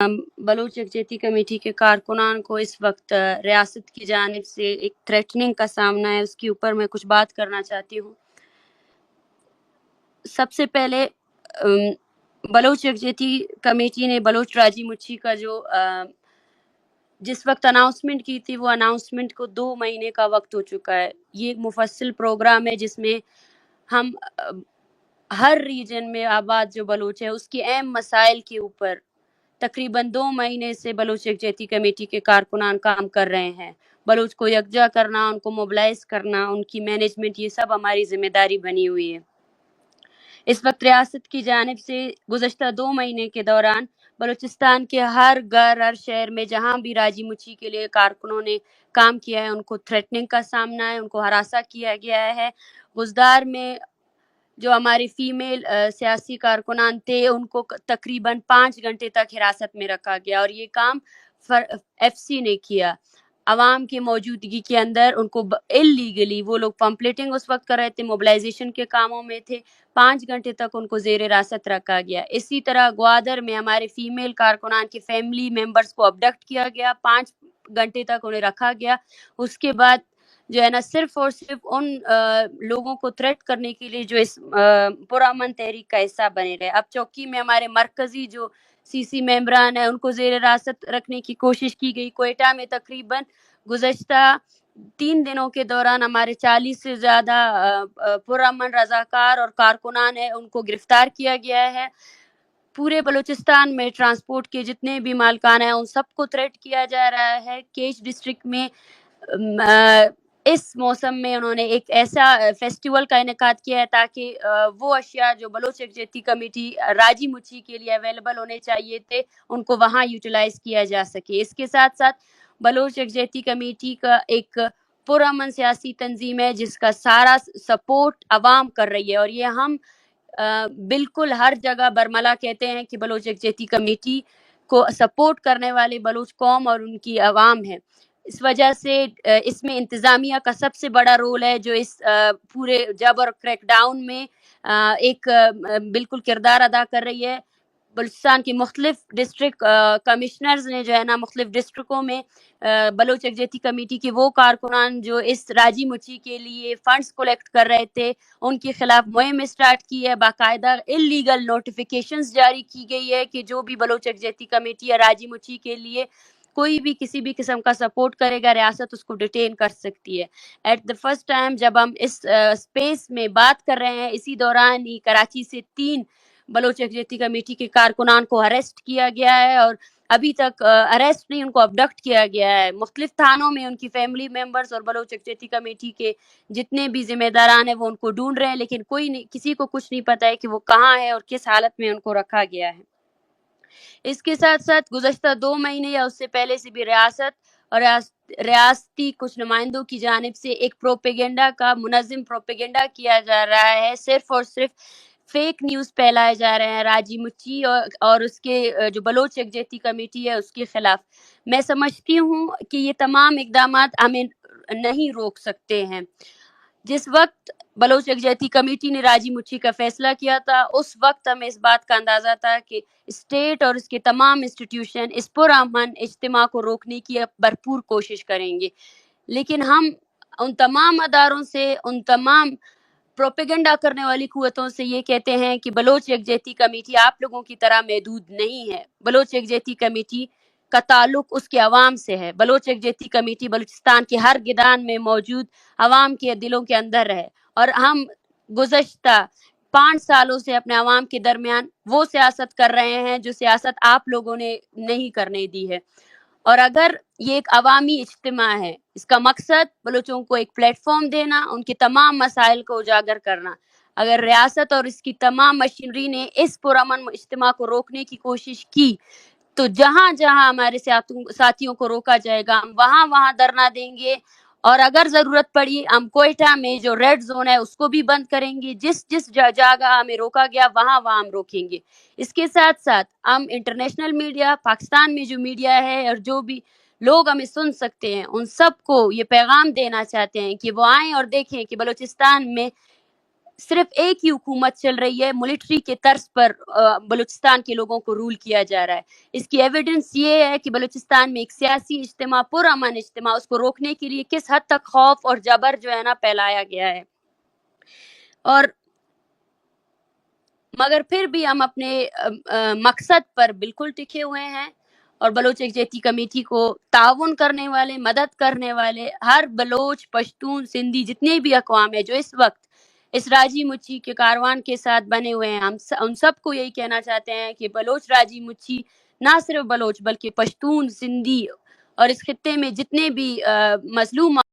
بلوچ یکجہتی کمیٹی کے کارکنان کو اس وقت ریاست کی جانب سے ایک تھریٹننگ کا سامنا ہے، اس کے اوپر میں کچھ بات کرنا چاہتی ہوں۔ سب سے پہلے بلوچ یکجہتی کمیٹی نے بلوچ راجی مچھی کا جو جس وقت اناؤنسمنٹ کی تھی، وہ اناؤنسمنٹ کو دو مہینے کا وقت ہو چکا ہے۔ یہ ایک مفصل پروگرام ہے، جس میں ہم ہر ریجن میں آباد جو بلوچ ہے، اس کی اہم مسائل کے اوپر تقریباً دو مہینے سے بلوچ یکجہتی کمیٹی کے کارکنان کام کر رہے ہیں۔ بلوچ کو یکجا کرنا، ان کو موبلائز کرنا، ان کی مینجمنٹ یہ سب ہماری ذمہ داری بنی ہوئی ہے۔ اس وقت ریاست کی جانب سے گزشتہ دو مہینے کے دوران بلوچستان کے ہر گھر، ہر شہر میں جہاں بھی راجی مچھی کے لیے کارکنوں نے کام کیا ہے، ان کو تھریٹننگ کا سامنا ہے، ان کو ہراساں کیا گیا ہے۔ غزدار میں جو ہماری فیمیل سیاسی کارکنان تھے، ان کو تقریباً پانچ گھنٹے تک حراست میں رکھا گیا اور یہ کام ایف سی نے کیا۔ عوام کی موجودگی کے اندر ان کو اللیگلی وہ لوگ پمپلیٹنگ اس وقت کر رہے تھے موبلائزیشن کے کاموں میں تھے، پانچ گھنٹے تک ان کو زیر راست رکھا گیا۔ اسی طرح گوادر میں ہمارے فیمیل کارکنان کی فیملی ممبرس کو ابڈکٹ کیا گیا، پانچ گھنٹے تک انہیں رکھا گیا۔ اس کے بعد جو ہے نا صرف اور صرف ان لوگوں کو تھریٹ کرنے کے لیے جو اس پرامن تحریک کا حصہ بنے رہے۔ اب چوکی میں ہمارے مرکزی جو سی سی ممبران ہیں، ان کو زیر راست رکھنے کی کوشش کی گئی۔ کوئٹہ میں تقریباً گزشتہ تین دنوں کے دوران ہمارے چالیس سے زیادہ پرامن رضاکار اور کارکنان ہیں، ان کو گرفتار کیا گیا ہے۔ پورے بلوچستان میں ٹرانسپورٹ کے جتنے بھی مالکان ہیں، ان سب کو تھریٹ کیا جا رہا ہے۔ کیچ ڈسٹرکٹ میں اس موسم میں انہوں نے ایک ایسا فیسٹیول کا انعقاد کیا ہے تاکہ وہ اشیاء جو بلوچ یکجہتی کمیٹی راجی مچھی کے لیے اویلیبل ہونے چاہیے تھے، ان کو وہاں یوٹیلائز کیا جا سکے۔ اس کے ساتھ ساتھ بلوچ یکجہتی کمیٹی کا ایک پرامن سیاسی تنظیم ہے، جس کا سارا سپورٹ عوام کر رہی ہے۔ اور یہ ہم بالکل ہر جگہ برملا کہتے ہیں کہ بلوچ یکجہتی کمیٹی کو سپورٹ کرنے والے بلوچ قوم اور ان کی عوام ہے اس وجہ سے اس میں انتظامیہ کا سب سے بڑا رول ہے، جو اس پورے جب اور کریک ڈاؤن میں ایک بالکل کردار ادا کر رہی ہے۔ بلوچستان کی مختلف ڈسٹرک کمشنرز نے جو ہے نا مختلف ڈسٹرکوں میں بلوچ یکجہتی کمیٹی کے وہ کارکنان جو اس راجی مچھی کے لیے فنڈز کولیکٹ کر رہے تھے، ان کے خلاف مہم اسٹارٹ کی ہے۔ باقاعدہ انلیگل نوٹیفیکیشنز جاری کی گئی ہے کہ جو بھی بلوچ یکجہتی کمیٹی یا راجی مچھی کے لیے کوئی بھی کسی بھی قسم کا سپورٹ کرے گا، ریاست اس کو ڈیٹین کر سکتی ہے۔ ایٹ دا فرسٹ ٹائم جب ہم اس اسپیس میں بات کر رہے ہیں، اسی دوران ہی کراچی سے تین بلوچ یکجہتی کمیٹی کے کارکنان کو اریسٹ کیا گیا ہے اور ابھی تک اریسٹ نہیں، ان کو ابڈکٹ کیا گیا ہے۔ مختلف تھانوں میں ان کی فیملی ممبرز اور بلوچ یکجہتی کمیٹی کے جتنے بھی ذمہ داران ہیں، وہ ان کو ڈھونڈ رہے ہیں، لیکن کوئی نہیں، کسی کو کچھ نہیں پتہ ہے کہ وہ کہاں ہے اور کس حالت میں ان کو رکھا گیا ہے۔ اس کے ساتھ ساتھ گزشتہ دو مہینے یا اس سے پہلے سے بھی ریاست اور ریاستی کچھ نمائندوں کی جانب سے ایک پروپیگنڈا کا منظم پروپیگنڈا کیا جا رہا ہے۔ صرف اور صرف فیک نیوز پھیلائے جا رہے ہیں۔ راجی مچی اور اس کے، جو بلوچ یکجہتی کمیٹی ہے، اس کے خلاف۔ میں سمجھتی ہوں کہ یہ تمام اقدامات ہمیں نہیں روک سکتے ہیں۔ جس وقت بلوچ یکجہتی کمیٹی نے راجی مچھی کا فیصلہ کیا تھا، اس وقت ہمیں اس بات کا اندازہ تھا کہ اسٹیٹ اور اس کے تمام انسٹیٹیوشن اس پرامن اجتماع کو روکنے کی بھرپور کوشش کریں گے۔ لیکن ہم ان تمام اداروں سے، ان تمام پروپیگنڈا کرنے والی قوتوں سے یہ کہتے ہیں کہ بلوچ یکجہتی کمیٹی آپ لوگوں کی طرح محدود نہیں ہے۔ بلوچ یکجہتی کمیٹی کا تعلق اس کے عوام سے ہے۔ بلوچ یکجہتی کمیٹی بلوچستان کے ہر گدان میں موجود عوام کے دلوں کے اندر ہے اور ہم گزشتہ پانچ سالوں سے اپنے عوام کے درمیان وہ سیاست کر رہے ہیں جو سیاست آپ لوگوں نے نہیں کرنے دی ہے۔ اور اگر یہ ایک عوامی اجتماع ہے، اس کا مقصد بلوچوں کو ایک پلیٹ فارم دینا، ان کے تمام مسائل کو اجاگر کرنا۔ اگر ریاست اور اس کی تمام مشینری نے اس پرامن اجتماع کو روکنے کی کوشش کی تو جہاں جہاں ہمارے ساتھیوں کو روکا جائے گا، ہم وہاں وہاں دھرنا دیں گے۔ اور اگر ضرورت پڑی، ہم کوئٹہ میں جو ریڈ زون ہے، اس کو بھی بند کریں گے۔ جس جس جگہ ہمیں روکا گیا، وہاں وہاں ہم روکیں گے۔ اس کے ساتھ ساتھ ہم انٹرنیشنل میڈیا، پاکستان میں جو میڈیا ہے اور جو بھی لوگ ہمیں سن سکتے ہیں، ان سب کو یہ پیغام دینا چاہتے ہیں کہ وہ آئیں اور دیکھیں کہ بلوچستان میں صرف ایک ہی حکومت چل رہی ہے ملٹری کے طرز پر بلوچستان کے لوگوں کو رول کیا جا رہا ہے۔ اس کی ایویڈنس یہ ہے کہ بلوچستان میں ایک سیاسی اجتماع، پرامن اجتماع، اس کو روکنے کے لیے کس حد تک خوف اور جبر جو ہے نا پھیلایا گیا ہے۔ اور مگر پھر بھی ہم اپنے مقصد پر بالکل ٹکے ہوئے ہیں۔ اور بلوچ یکجہتی کمیٹی کو تعاون کرنے والے، مدد کرنے والے، ہر بلوچ، پشتون، سندھی جتنے بھی اقوام ہیں جو اس وقت اس راجی مچھی کے کاروان کے ساتھ بنے ہوئے ہیں۔ ہم ان سب کو یہی کہنا چاہتے ہیں کہ بلوچ راجی مچھی نہ صرف بلوچ بلکہ پشتون، سندھی اور اس خطے میں جتنے بھی مظلوم